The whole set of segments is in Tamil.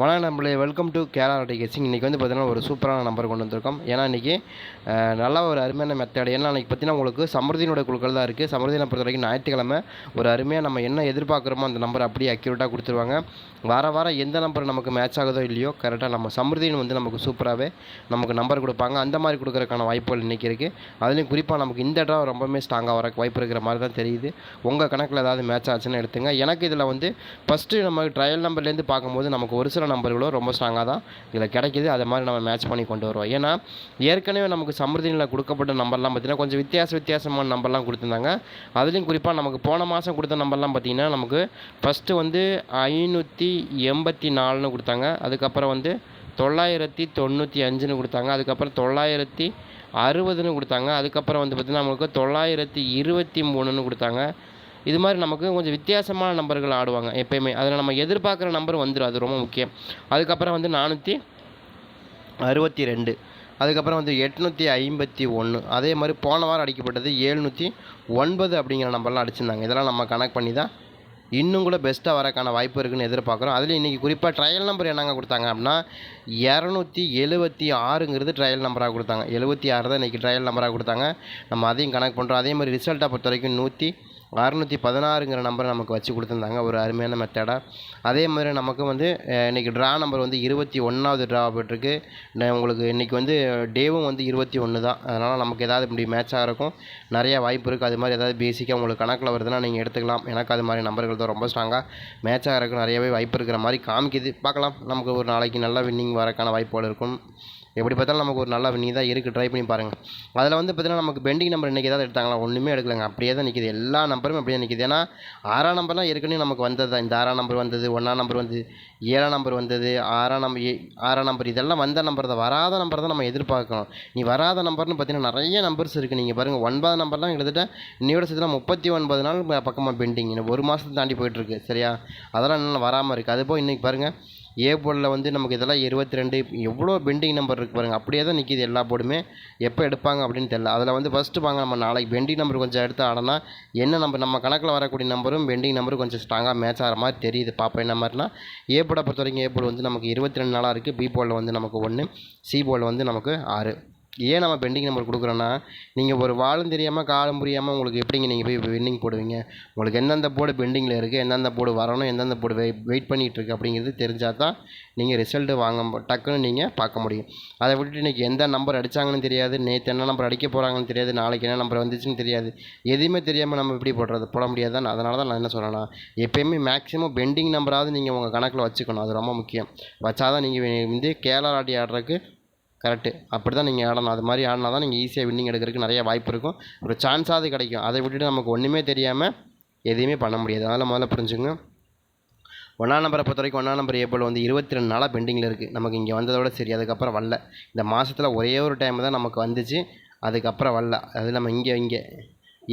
வணக்கம் நம்மளே வெல்கம் டு கேரளா டே கேசிங் இன்றைக்கி வந்து பார்த்திங்கன்னா ஒரு சூப்பரான நம்பர் கொண்டு வந்திருக்கோம். ஏன்னா இன்றைக்கி நல்லா ஒரு அருமையான மெத்தட் ஏன்னா இன்றைக்கி பார்த்தீங்கன்னா உங்களுக்கு சமருதியினுடைய குழுக்கள் தான் இருக்குது சமருதியில் பொறுத்த வரைக்கும் ஞாயிற்றுக்கிழமை ஒரு அருமையாக நம்ம என்ன எதிர்பார்க்குறோமோ அந்த நம்பர் அப்படியே அக்யூரேட்டாக கொடுத்துருவாங்க. வார வாரம் எந்த நம்பர் நமக்கு மேட்ச் ஆகுதோ இல்லையோ கரெக்டாக நம்ம சமருதின்னு வந்து நமக்கு சூப்பராகவே நமக்கு நம்பர் கொடுப்பாங்க. அந்த மாதிரி கொடுக்குறதுக்கான வாய்ப்புகள் இன்றைக்கி இருக்குது அதுலேயும் குறிப்பாக நமக்கு இந்த இடம் ரொம்பவுமே ஸ்ட்ராங்காக வர வாய்ப்பு இருக்கிற மாதிரி தான் தெரியுது. உங்கள் கணக்கில் ஏதாவது மேட்ச் ஆச்சுன்னு எடுத்துங்க. எனக்கு இதில் வந்து ஃபஸ்ட்டு நம்ம ட்ரையல் நம்பர்லேருந்து பார்க்கும்போது நமக்கு ஒரு சில நம்பர்களும் ரொம்ப ஸ்ட்ராங்காக தான் இதில் கிடைக்கிது. அதை மாதிரி நம்ம மேட்ச் பண்ணி கொண்டு வருவோம். ஏன்னா ஏற்கனவே நமக்கு சமൃദ്ധിயில் கொடுக்கப்பட்ட நம்பர்லாம் பார்த்திங்கன்னா கொஞ்சம் வித்தியாச வித்தியாசமான நம்பர்லாம் கொடுத்துருந்தாங்க. அதுலேயும் குறிப்பாக நமக்கு போன மாதம் கொடுத்த நம்பர்லாம் பார்த்திங்கன்னா நமக்கு ஃபஸ்ட்டு வந்து ஐநூற்றி எண்பத்தி நாலுன்னு கொடுத்தாங்க. அதுக்கப்புறம் வந்து தொள்ளாயிரத்தி தொண்ணூற்றி அஞ்சுன்னு கொடுத்தாங்க. அதுக்கப்புறம் தொள்ளாயிரத்தி அறுபதுன்னு கொடுத்தாங்க. அதுக்கப்புறம் வந்து பார்த்திங்கன்னா நமக்கு தொள்ளாயிரத்தி இருபத்தி மூணுன்னு கொடுத்தாங்க. இது மாதிரி நமக்கு கொஞ்சம் வித்தியாசமான நம்பர்கள் ஆடுவாங்க எப்பயுமே. அதில் நம்ம எதிர்பார்க்குற நம்பர் வந்துடும் அது ரொம்ப முக்கியம். அதுக்கப்புறம் வந்து நானூற்றி அறுபத்தி ரெண்டு அதுக்கப்புறம் வந்து எட்நூற்றி ஐம்பத்தி ஒன்று அதே மாதிரி போன வாரம் அடிக்கப்பட்டது ஏழ்நூற்றி ஒன்பது அப்படிங்கிற நம்பர்லாம் அடிச்சிருந்தாங்க. இதெல்லாம் நம்ம கனெக்ட் பண்ணி தான் இன்னும் கூட பெஸ்ட்டாக வரக்கான வாய்ப்பு இருக்குன்னு எதிர்பார்க்குறோம். அதில் இன்றைக்கி குறிப்பாக ட்ரையல் நம்பர் என்னங்க கொடுத்தாங்க அப்படின்னா இரநூத்தி எழுபத்தி ஆறுங்கிறது ட்ரையல் நம்பராக கொடுத்தாங்க. எழுபத்தி ஆறு தான் இன்றைக்கி ட்ரையல் நம்பராக கொடுத்தாங்க. நம்ம அதையும் கனெக்ட் பண்ணுறோம் அதே மாதிரி ரிசல்ட்டை பொறுத்த வரைக்கும் நூற்றி அறநூற்றி பதினாறுங்கிற நம்பரை நமக்கு வச்சு கொடுத்துருந்தாங்க. ஒரு அருமையான மெத்தடாக அதே மாதிரி நமக்கு வந்து இன்றைக்கி ட்ரா நம்பர் வந்து இருபத்தி ஒன்றாவது ட்ரா போட்டிருக்கு உங்களுக்கு இன்றைக்கி வந்து டேவும் வந்து இருபத்தி ஒன்று தான். அதனால் நமக்கு ஏதாவது இப்படி மேட்ச் இருக்கும். நிறையா வாய்ப்பு இருக்குது அது மாதிரி ஏதாவது பேசிக்காக உங்களுக்கு கணக்கில் வருதுன்னா நீங்கள் எடுத்துக்கலாம். எனக்கு அது மாதிரி நம்பர்கள் தான் ரொம்ப ஸ்ட்ராங்காக மேட்சாக இருக்கும் நிறையவே வாய்ப்பு இருக்கிற மாதிரி காமிக்குது. பார்க்கலாம். நமக்கு ஒரு நாளைக்கு நல்லா வின்னிங் வரக்கான வாய்ப்புகள் இருக்கும். எப்படி பார்த்தாலும் நமக்கு ஒரு நல்ல வின்னிங் தான் இருக்குது ட்ரை பண்ணி பாருங்கள் அதில் வந்து பார்த்தீங்கன்னா நமக்கு பெண்டிங் நம்பர் இன்றைக்கி ஏதாவது எடுத்தாங்களா? ஒன்றுமே எடுக்கலங்க. அப்படியே தான் நிற்கிது எல்லா நம்பரும் அப்படியே நிற்கிது ஏன்னா ஆறாம் நம்பர்லாம் ஏற்கனவே நமக்கு வந்தது தான். இந்த ஆறாம் நம்பர் வந்தது ஒன்றாம் நம்பர் வந்தது ஏழாம் நம்பர் வந்தது ஆறாம் நம்பர் ஏ ஆறாம் நம்பர் இதெல்லாம் வந்த நம்பர் தான். வராத நம்பர் தான் நம்ம எதிர்பார்க்கணும். நீ வராத நம்பர்னு பார்த்தீங்கன்னா நிறைய நம்பர்ஸ் இருக்குது நீங்கள் பாருங்கள் ஒன்பது நம்பர்லாம் கிட்டத்தட்ட இன்னையோட சேர்த்து முப்பத்தி ஒன்பது நாள் பக்கமாக பெண்டிங் இன்னும் ஒரு மாதத்தை தாண்டி போயிட்டுருக்கு சரியா? அதெல்லாம் இன்னும் வராமல் இருக்குது அதுபோல் இன்றைக்கி பாருங்கள் ஏ போர்டில் வந்து நமக்கு இதெல்லாம் இருபத்தி ரெண்டு எவ்வளோ பெண்டிங் நம்பர் இருக்குது பாருங்கள் அப்படியே தான் நிற்கிது எல்லா போர்டுமே. எப்போ எடுப்பாங்க அப்படின்னு தெரியல. அதில் வந்து ஃபஸ்ட்டு வாங்க நம்ம நாளைக்கு பெண்டிங் நம்பர் கொஞ்சம் எடுத்து ஆடனா என்ன நம்பர் நம்ம கணக்கில் வரக்கூடிய நம்பரும் பெண்டிங் நம்பரும் கொஞ்சம் ஸ்ட்ராங்காக மேட்ச் ஆகிற மாதிரி தெரியுது. பார்ப்போம் என்ன மாதிரினா ஏ போர்டை பொறுத்த வரைக்கும் ஏ போர்டு வந்து நமக்கு இருபத்தி ரெண்டு நாளாக இருக்குது பி போர்டில் வந்து நமக்கு ஒன்று சி போர்டில் வந்து நமக்கு ஆறு. ஏன் நம்ம பெண்டிங் நம்பர் கொடுக்குறோன்னா நீங்கள் ஒரு வாழும் தெரியாமல் காலம் புரியாமல் உங்களுக்கு எப்படிங்க நீங்கள் போய் பெண்டிங் போடுவீங்க? உங்களுக்கு எந்தெந்த போர்டு பெண்டிங்கில் இருக்குது எந்தெந்த போர்டு வரணும் எந்தெந்த போர்டு வெயிட் வெயிட் பண்ணிகிட்ருக்கு அப்படிங்கிறது தெரிஞ்சால் தான் நீங்கள் ரிசல்ட்டு வாங்க டக்குன்னு நீங்கள் பார்க்க முடியும். அதை விட்டுட்டு இன்றைக்கி எந்த நம்பர் அடித்தாங்கன்னு தெரியாது நேற்று என்ன நம்பர் அடிக்க போகிறாங்கன்னு தெரியாது நாளைக்கு என்ன நம்பர் வந்துச்சுன்னு தெரியாது. எதுவுமே தெரியாமல் நம்ம எப்படி போடுறது போட முடியாது தான். அதனால தான் நான் என்ன சொல்கிறேன்னா எப்போயுமே மேக்ஸிமம் பெண்டிங் நம்பராவது நீங்கள் உங்கள் கணக்கில் வச்சுக்கணும். அது ரொம்ப முக்கியம். வச்சாதான் நீங்கள் வந்து கேரளா ஆடி ஆடுறதுக்கு கரெக்டு அப்படி தான் நீங்கள் ஆடணும். அது மாதிரி ஆடினா தான் நீங்கள் ஈஸியாக வின்னிங் எடுக்கிறதுக்கு நிறைய வாய்ப்பு இருக்கும். ஒரு சான்ஸாவது கிடைக்கும். அதை விட்டுட்டு நமக்கு ஒன்றுமே தெரியாமல் எதையுமே பண்ண முடியாது. அதனால் முதல்ல புரிஞ்சுங்க. ஒன்றாம் நம்பரை பொறுத்த வரைக்கும் ஒன்றாம் நம்பர் ஏப்ரல் வந்து இருபத்தி ரெண்டு நாளாக பெண்டிங்கில் இருக்குது நமக்கு இங்கே வந்ததோட சரி அதுக்கப்புறம் வரல. இந்த மாதத்தில் ஒரே ஒரு டைம் தான் நமக்கு வந்துச்சு. அதுக்கப்புறம் வரல. அது நம்ம இங்கே இங்கே.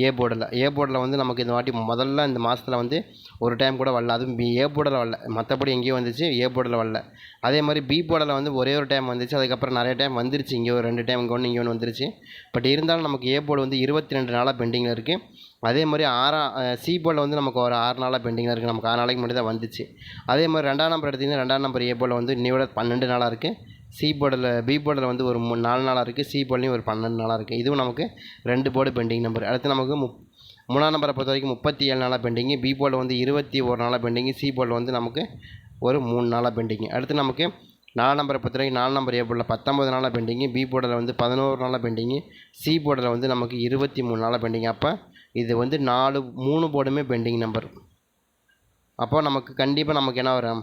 ஏ போர்டில் ஏ போர்டில் வந்து நமக்கு இந்த வாட்டி முதல்ல இந்த மாதத்தில் வந்து ஒரு டைம் கூட வரல. அதுவும் பி ஏ போர்டில் வரல. மற்றபடி எங்கேயும் வந்துச்சு ஏ போர்டில் வரல. அதே மாதிரி பி போர்டில் வந்து ஒரே ஒரு டைம் வந்துச்சு அதுக்கப்புறம் நிறைய டைம் வந்துருச்சு. இங்கே ஒரு ரெண்டு டைம் இங்கே ஒன்று இங்கே ஒன்று வந்துருச்சு. பட் இருந்தாலும் நமக்கு ஏ போர்டு வந்து இருபத்தி ரெண்டு நாளாக பெண்டிங்கில் இருக்குது அதே மாதிரி ஆறாம் சி போர்டில் வந்து நமக்கு ஒரு ஆறு நாளாக பெண்டிங்கில் இருக்குது நமக்கு ஆறு நாளைக்கு முன்னாடி தான் வந்துச்சு. அதே மாதிரி ரெண்டாம் நம்பர் எடுத்திங்கன்னா ரெண்டாம் நம்பர் ஏ போர்டில் வந்து இன்னையோட பன்னெண்டு நாளாக இருக்குது சி போர்டில் பி போர்டில் வந்து ஒரு மூணு நாலு நாளாக இருக்குது சி போர்ட்லேயும் ஒரு பன்னெண்டு நாளாக இருக்குது இதுவும் நமக்கு ரெண்டு போர்டு பெண்டிங் நம்பர் அடுத்து நமக்கு முப் மூணாம் நம்பரை பொறுத்த வரைக்கும் முப்பத்தி ஏழு நாளாக பெண்டிங்கு பி போர்டில் வந்து இருபத்தி ஒரு நாளாக பெண்டிங்கு சி போர்டில் வந்து நமக்கு ஒரு மூணு நாளாக பெண்டிங்கு அடுத்து நமக்கு நாலு நம்பரை பொறுத்த வரைக்கும் நாலு நம்பர் ஏ போர்டில் பத்தொம்பது நாளாக பெண்டிங்கு பி போர்டில் வந்து பதினோரு நாளாக பெண்டிங்கு சி போர்டில் வந்து நமக்கு இருபத்தி மூணு நாளாக பெண்டிங் அப்போ இது வந்து நாலு மூணு போர்டுமே பெண்டிங் நம்பர் அப்போ நமக்கு கண்டிப்பாக நமக்கு என்ன வரும்?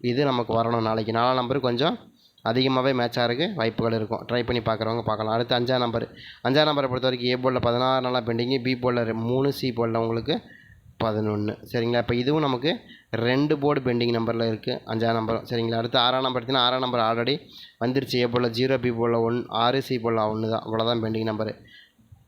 இது நமக்கு வரணும் நாளைக்கு. நாலாம் நம்பர் கொஞ்சம் அதிகமாகவே மேட்ச் ஆகிறதுக்கு வாய்ப்புகள் இருக்கும். ட்ரை பண்ணி பார்க்குறவங்க பார்க்கலாம் அடுத்து அஞ்சாம் நம்பர் அஞ்சாம் நம்பரை பொறுத்த வரைக்கும் ஏ போலில் பதினாறு நாளாக பெண்டிங்கு பி போலில் மூணு சி போலில் உங்களுக்கு பதினொன்று சரிங்களா? இப்போ இதுவும் நமக்கு ரெண்டு போர்டு பெண்டிங் நம்பரில் இருக்குது அஞ்சாம் நம்பரும் சரிங்களா? அடுத்து ஆறாம் நம்பர் எடுத்திங்கன்னா ஆறாம் நம்பர் ஆல்ரெடி வந்துருச்சு. ஏ போர்டில் ஜீரோ பி போர்டில் ஒன் ஆறு சி போல் ஒன்று தான் அவ்வளோதான் பெண்டிங் நம்பரு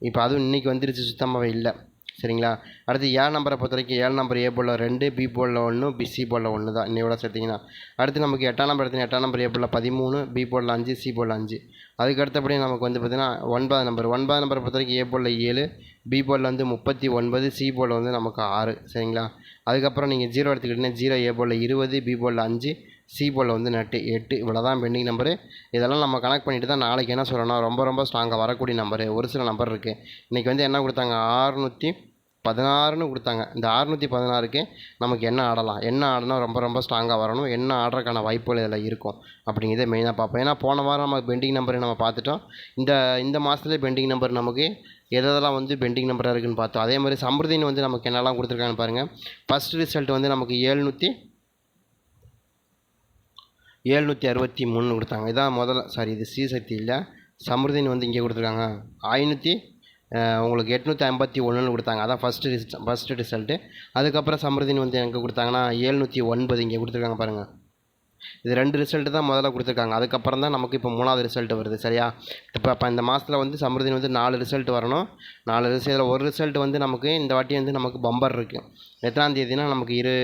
இப்போ அதுவும் இன்றைக்கி வந்துருச்சு. சுத்தமாகவே இல்லை. சரிங்களா? அடுத்து ஏழு நம்பரை பொறுத்த வரைக்கும் ஏழு நம்பர் ஏ போலில் ரெண்டு பி போலில் ஒன்று பி சி போலில் ஒன்று தான் இன்னையோட சேர்த்திங்கன்னா. அடுத்து நமக்கு எட்டாம் நம்பர் எடுத்தீங்கன்னா எட்டாம் நம்பர் ஏ போலில் பதிமூணு பி போலில் அஞ்சு சி போலில் அஞ்சு. அதுக்கு அடுத்தபடி நமக்கு வந்து பார்த்திங்கன்னா ஒன்பது நம்பர். ஒன்பது நம்பரை பொறுத்த வரைக்கும் ஏ போலில் ஏழு பி போலில் வந்து முப்பத்தி ஒன்பது சி போலில் வந்து நமக்கு ஆறு. சரிங்களா? அதுக்கப்புறம் நீங்கள் ஜீரோ எடுத்துக்கிட்டிங்கன்னா ஜீரோ ஏ போலில் இருபது பி போலில் அஞ்சு சி போலில் வந்து நெட்டு எட்டு. இவ்வளோ தான் பெண்டிங் நம்பரு. இதெல்லாம் நம்ம கனெக்ட் பண்ணிட்டு தான் நாளைக்கு என்ன சொல்லணும்? ரொம்ப ரொம்ப ஸ்ட்ராங்காக வரக்கூடிய நம்பரு. ஒரு சில நம்பர் இருக்குது இன்றைக்கி வந்து என்ன கொடுத்தாங்க? ஆறுநூற்றி பதினாறுன்னு கொடுத்தாங்க. இந்த அறுநூற்றி பதினாறுக்கு நமக்கு என்ன ஆடலாம்? என்ன ஆடினா ரொம்ப ரொம்ப ஸ்ட்ராங்காக வரணும். என்ன ஆடுறதுக்கான வாய்ப்புகள் இதில் இருக்கும்? அப்படிங்கிறத மெயினாக பார்ப்போம். ஏன்னா போன வாரம் நம்ம பெண்டிங் நம்பர் நம்ம பார்த்துட்டோம். இந்த இந்த மாதத்துலேயே பெண்டிங் நம்பர் நமக்கு எதெல்லாம் வந்து பெண்டிங் நம்பராக இருக்குதுன்னு பார்த்தோம். அதே மாதிரி சம்பிரதின்னு வந்து நமக்கு என்னெல்லாம் கொடுத்துருக்காங்கன்னு பாருங்கள் ஃபஸ்ட் ரிசல்ட் வந்து நமக்கு ஏழ்நூற்றி ஏழ்நூற்றி அறுபத்தி மூணு கொடுத்தாங்க. இதான் முதல்ல சாரி இது ஸ்ரீசக்தி இல்லை. சமிருதின்னு வந்து இங்கே கொடுத்துருக்காங்க. ஐநூற்றி உங்களுக்கு எட்நூற்றி ஐம்பத்தி ஒன்றுன்னு கொடுத்தாங்க. அதான் ஃபஸ்ட்டு ரிசல்ட் ஃபஸ்ட்டு ரிசல்ட்டு அதுக்கப்புறம் சமிருதின்னு வந்து எங்கே கொடுத்தாங்கன்னா ஏழ்நூற்றி ஒன்பது இங்கே கொடுத்துருக்காங்க பாருங்கள் இது ரெண்டு ரிசல்ட்டு தான் முதல்ல கொடுத்துருக்காங்க. அதுக்கப்புறம் தான் நமக்கு இப்போ மூணாவது ரிசல்ட் வருது சரியா? இப்போ இப்போ இந்த மாதத்தில் வந்து சமிருதின் வந்து நாலு ரிசல்ட் வரணும். நாலு ரிசல்ட் இதில் ஒரு ரிசல்ட் வந்து நமக்கு இந்த வாட்டி வந்து நமக்கு பம்பர் இருக்குது எத்தனாம் தேதினா நமக்கு இரு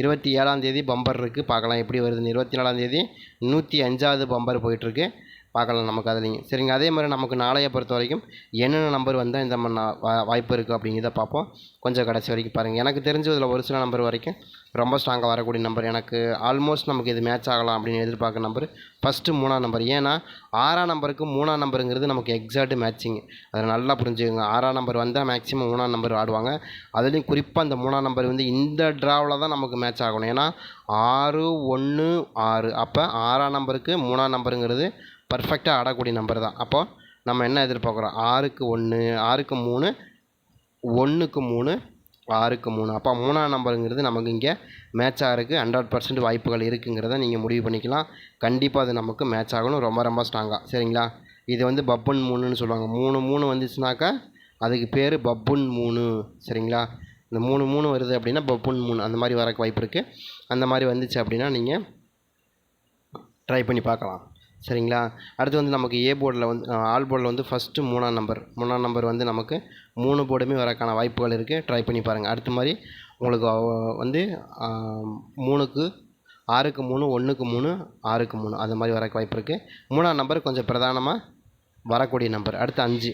இருபத்தி ஏழாம் தேதி பம்பர் இருக்குது பார்க்கலாம் எப்படி வருதுன்னு. இருபத்தி நாலாம் தேதி நூற்றி அஞ்சாவது பம்பர் போயிட்டுருக்கு பார்க்கலாம் நமக்கு அதுலேயும் சரிங்க அதே மாதிரி நமக்கு நாளைய பொறுத்த வரைக்கும் என்னென்ன நம்பர் வந்தால் இந்த மாதிரி நான் வா- வாய்ப்பு இருக்குது அப்படிங்கிறத பார்ப்போம். கொஞ்சம் கடைசி வரைக்கும் பாருங்கள் எனக்கு தெரிஞ்சதில் ஒரு சில நம்பர் வரைக்கும் ரொம்ப ஸ்ட்ராங்காக வரக்கூடிய நம்பர் எனக்கு ஆல்மோஸ்ட் நமக்கு இது மேட்ச் ஆகலாம் அப்படின்னு எதிர்பார்க்குற நம்பர் ஃபஸ்ட்டு மூணாம் நம்பர் ஏன்னா ஆறாம் நம்பருக்கு மூணாம் நம்பருங்கிறது நமக்கு எக்ஸாக்ட் மேட்சிங் அதை நல்லா புரிஞ்சுக்கோங்க. ஆறாம் நம்பர் வந்தால் மேக்ஸிமம் மூணாம் நம்பர் ஆடுவாங்க. அதுலேயும் குறிப்பாக அந்த மூணாம் நம்பர் வந்து இந்த ட்ராவில் தான் நமக்கு மேட்ச் ஆகணும். ஏன்னா ஆறு ஒன்று ஆறு. அப்போ ஆறாம் நம்பருக்கு மூணாம் நம்பருங்கிறது பர்ஃபெக்டாக ஆடக்கூடிய நம்பர் தான். அப்போது நம்ம என்ன எதிர்பார்க்குறோம்? ஆறுக்கு ஒன்று ஆறுக்கு மூணு ஒன்றுக்கு மூணு ஆறுக்கு மூணு. அப்போ மூணாம் நம்பருங்கிறது நமக்கு இங்கே மேட்ச் ஆகிறதுக்கு ஹண்ட்ரட் பர்சன்ட் வாய்ப்புகள் இருக்குங்கிறத நீங்கள் முடிவு பண்ணிக்கலாம். கண்டிப்பாக அது நமக்கு மேட்ச் ஆகணும். ரொம்ப ரொம்ப ஸ்ட்ராங்காக சரிங்களா? இது வந்து பப்புன் மூணுன்னு சொல்லுவாங்க. மூணு மூணு வந்துச்சுனாக்கா அதுக்கு பேர் பப்புன் மூணு. சரிங்களா? இந்த மூணு மூணு வருது அப்படின்னா பப்புன் மூணு. அந்த மாதிரி வரக்கு வாய்ப்பு இருக்குது அந்த மாதிரி வந்துச்சு அப்படின்னா நீங்கள் ட்ரை பண்ணி பார்க்கலாம். சரிங்களா? அடுத்து வந்து நமக்கு ஏ போர்டில் வந்து ஆல் போர்டில் வந்து ஃபஸ்ட்டு மூணாம் நம்பர் மூணாம் நம்பர் வந்து நமக்கு மூணு போர்டுமே வரக்கான வாய்ப்புகள் இருக்குது ட்ரை பண்ணி பாருங்கள் அடுத்த மாதிரி உங்களுக்கு வந்து மூணுக்கு ஆறுக்கு மூணு ஒன்றுக்கு மூணு ஆறுக்கு மூணு. அந்த மாதிரி வரக்கு வாய்ப்பு இருக்குது மூணாம் நம்பர் கொஞ்சம் பிரதானமாக வரக்கூடிய நம்பர் அடுத்து அஞ்சு.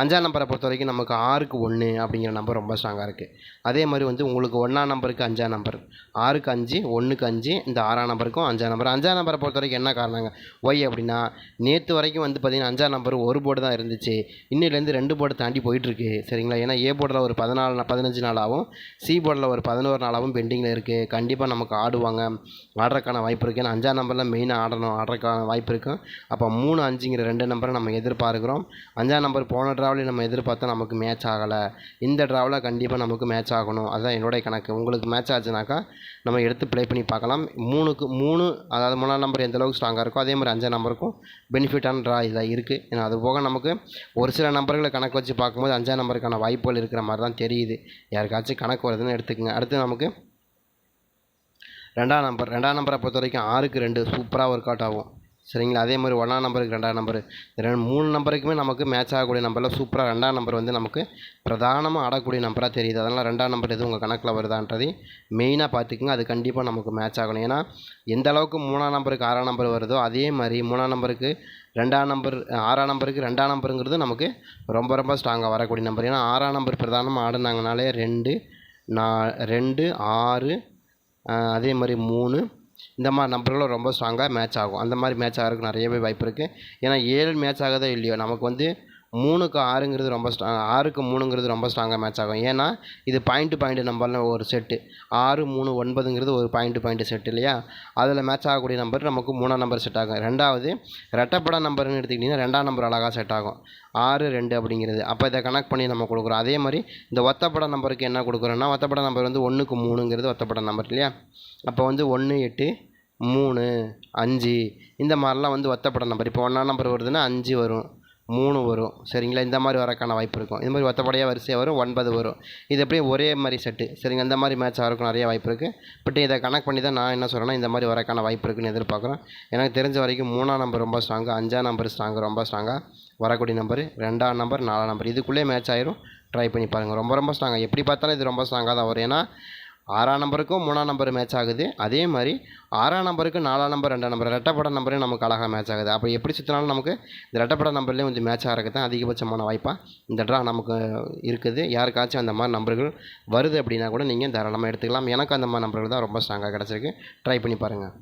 அஞ்சாம் நம்பரை பொறுத்த வரைக்கும் நமக்கு ஆறுக்கு ஒன்று அப்படிங்கிற நம்பர் ரொம்ப ஸ்ட்ராங்காக இருக்குது அதே மாதிரி வந்து உங்களுக்கு ஒன்றாம் நம்பருக்கு அஞ்சாம் நம்பர் ஆறுக்கு அஞ்சு ஒன்றுக்கு அஞ்சு இந்த ஆறாம் நம்பருக்கும் அஞ்சாம் நம்பர். அஞ்சாம் நம்பரை பொறுத்த வரைக்கும் என்ன காரணங்க? ஒய் அப்படின்னா நேற்று வரைக்கும் வந்து பார்த்திங்கன்னா அஞ்சாம் நம்பர் ஒரு போர்டு தான் இருந்துச்சு. இன்னிலேருந்து ரெண்டு போர்டு தாண்டி போயிட்டுருக்கு. சரிங்களா? ஏன்னா ஏ போர்டில் ஒரு பதினாலு பதினஞ்சு நாளாகவும் சி போர்டில் ஒரு பதினோரு நாளாகவும் பெண்டிங்கில் இருக்குது கண்டிப்பாக நமக்கு ஆடுவாங்க. ஆடுறதுக்கான வாய்ப்பு இருக்குது ஏன்னா அஞ்சாம் நம்பரில் மெயினாக ஆடணும். ஆடுறதுக்கான வாய்ப்பு இருக்கும் அப்போ மூணு அஞ்சுங்கிற ரெண்டு நம்பரை நம்ம எதிர்பார்க்குறோம். அஞ்சாம் நம்பர் போன ட்ராவலில் நம்ம எதிர்பார்த்தா நமக்கு மேட்ச் ஆகலை. இந்த ட்ராவில் கண்டிப்பாக நமக்கு மேட்ச் ஆகணும். அதுதான் என்னுடைய கணக்கு. உங்களுக்கு மேட்ச் ஆச்சுனாக்கா நம்ம எடுத்து ப்ளே பண்ணி பார்க்கலாம். மூணுக்கு மூணு அதாவது மூணாம் நம்பர் எந்த அளவுக்கு ஸ்ட்ராங்காக இருக்கோ அதே மாதிரி அஞ்சாம் நம்பருக்கும் பெனிஃபிட்டான ட்ரா இதாக இருக்குது ஏன்னா அது போக நமக்கு ஒரு சில நம்பர்களை கணக்கு வச்சு பார்க்கும்போது அஞ்சாம் நம்பருக்கான வாய்ப்புகள் இருக்கிற மாதிரி தான் தெரியுது. யாருக்காச்சும் கணக்கு வருதுன்னு எடுத்துக்கங்க. அடுத்து நமக்கு ரெண்டாம் நம்பர் ரெண்டாம் நம்பரை பொறுத்த வரைக்கும் ஆறுக்கு ரெண்டு சூப்பராக ஒர்க் அவுட் ஆகும். சரிங்களா? அதே மாதிரி ஒன்றாம் நம்பருக்கு ரெண்டாம் நம்பர் ரெண்டு மூணு நம்பருக்குமே நமக்கு மேட்ச் ஆகக்கூடிய நம்பரில் சூப்பராக ரெண்டாம் நம்பர் வந்து நமக்கு பிரதானமாக ஆடக்கூடிய நம்பராக தெரியுது. அதனால் ரெண்டாம் நம்பர் எதுவும் உங்கள் கணக்கில் வருதான்றதை மெயினாக பார்த்துக்குங்க. அது கண்டிப்பாக நமக்கு மேட்ச் ஆகணும். ஏன்னா எந்த அளவுக்கு மூணாம் நம்பருக்கு ஆறாம் நம்பர் வருதோ அதே மாதிரி மூணாம் நம்பருக்கு ரெண்டாம் நம்பர் ஆறாம் நம்பருக்கு ரெண்டாம் நம்பருங்கிறது நமக்கு ரொம்ப ரொம்ப ஸ்ட்ராங்காக வரக்கூடிய நம்பர் ஏன்னா ஆறாம் நம்பர் பிரதானமாக ஆடுனாங்கனாலே ரெண்டு நா ரெண்டு ஆறு அதே மாதிரி மூணு இந்த மாதிரி நம்பர்களும் ரொம்ப ஸ்ட்ராங்காக மேட்ச் ஆகும். அந்த மாதிரி மேட்ச் ஆகிறதுக்கு நிறையவே வாய்ப்பு இருக்குது ஏன்னா ஏழு மேட்ச் ஆகுதோ இல்லையோ நமக்கு வந்து மூணுக்கு ஆறுங்கிறது ரொம்ப ஸ்ட்ராங் ஆறுக்கு மூணுங்கிறது ரொம்ப ஸ்ட்ராங்காக மேட்ச் ஆகும். ஏன்னா இது பாயிண்ட் பாயிண்ட் நம்பர்னு ஒரு செட்டு ஆறு மூணு ஒன்பதுங்கிறது ஒரு பாயிண்ட் பாயிண்ட் செட் இல்லையா? அதில் மேட்ச் ஆகக்கூடிய நம்பர் நமக்கு மூணாம் நம்பர் செட் ஆகும். ரெண்டாவது ரெட்டப்பட நம்பர்னு எடுத்துக்கிட்டிங்கன்னா ரெண்டாம் நம்பர் அழகாக செட் ஆகும். ஆறு ரெண்டு அப்படிங்கிறது. அப்போ இதை கனெக்ட் பண்ணி நம்ம கொடுக்குறோம். அதே மாதிரி இந்த ஒத்தப்பட நம்பருக்கு என்ன கொடுக்குறோன்னா ஒத்தப்பட நம்பர் வந்து ஒன்றுக்கு மூணுங்கிறது ஒத்தப்பட நம்பர் இல்லையா? அப்போ வந்து ஒன்று எட்டு மூணு அஞ்சு இந்த மாதிரிலாம் வந்து ஒத்தப்பட நம்பர் இப்போ ஒன்றாம் நம்பர் வருதுன்னா அஞ்சு வரும். மூணு வரும். சரிங்களா? இந்த மாதிரி வரக்கான வாய்ப்பு இருக்கும். இந்த மாதிரி ஒத்தப்படையாக வரிசையாக வரும் ஒன்பது வரும். இது அப்படியே ஒரே மாதிரி செட்டு சரிங்க இந்த மாதிரி மேட்ச் ஆகிறதுக்கு நிறைய வாய்ப்பு இருக்குது பட் இதை கனெக்ட் பண்ணி தான் நான் என்ன சொல்கிறேன்னா இந்த மாதிரி வரக்கான வாய்ப்பு இருக்குன்னு எதிர்பார்க்குறேன். எனக்கு தெரிஞ்ச வரைக்கும் மூணாம் நம்பர் ரொம்ப ஸ்ட்ராங்கு அஞ்சாம் நம்பர் ஸ்ட்ராங்கு ரொம்ப ஸ்ட்ராங்காக வரக்கூடிய நம்பர் ரெண்டாம் நம்பர் நாலாம் நம்பர் இதுக்குள்ளே மேட்ச் ஆயிரும். ட்ரை பண்ணி பாருங்கள் ரொம்ப ரொம்ப ஸ்ட்ராங்காக எப்படி பார்த்தாலும் இது ரொம்ப ஸ்ட்ராங்காக தான் வரும். ஏன்னா ஆறாம் நம்பருக்கும் மூணாம் நம்பர் மேட்ச் ஆகுது. அதே மாதிரி ஆறாம் நம்பருக்கு நாலாம் நம்பர் ரெண்டாம் நம்பர் ரெட்டப்பட நம்பரையும் நமக்கு அழகாக மேட்ச் ஆகுது. அப்போ எப்படி சுற்றினாலும் நமக்கு இந்த ரெட்டப்பட நம்பர்லேயும் கொஞ்சம் மேட்ச் ஆகிறதுக்கு தான் அதிகபட்சமான வாய்ப்பாக இந்த ட்ரா நமக்கு இருக்குது. யாருக்காச்சும் அந்த மாதிரி நம்பர்கள் வருது அப்படின்னா கூட நீங்கள் தாராளமாக எடுத்துக்கலாம். எனக்கு அந்த மாதிரி நம்பர்கள் தான் ரொம்ப ஸ்ட்ராங்காக கிடச்சிருக்கு. ட்ரை பண்ணி பாருங்கள்